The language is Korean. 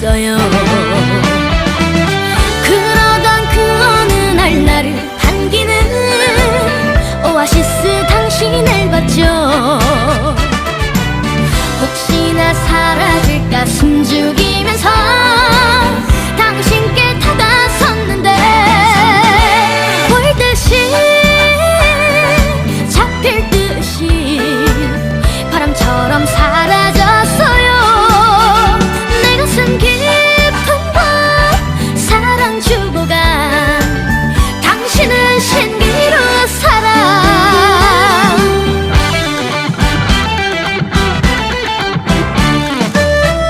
있어요. 그러던 그 어느 날 나를 반기는 오아시스 당신을 봤죠. 혹시나 사라질까 숨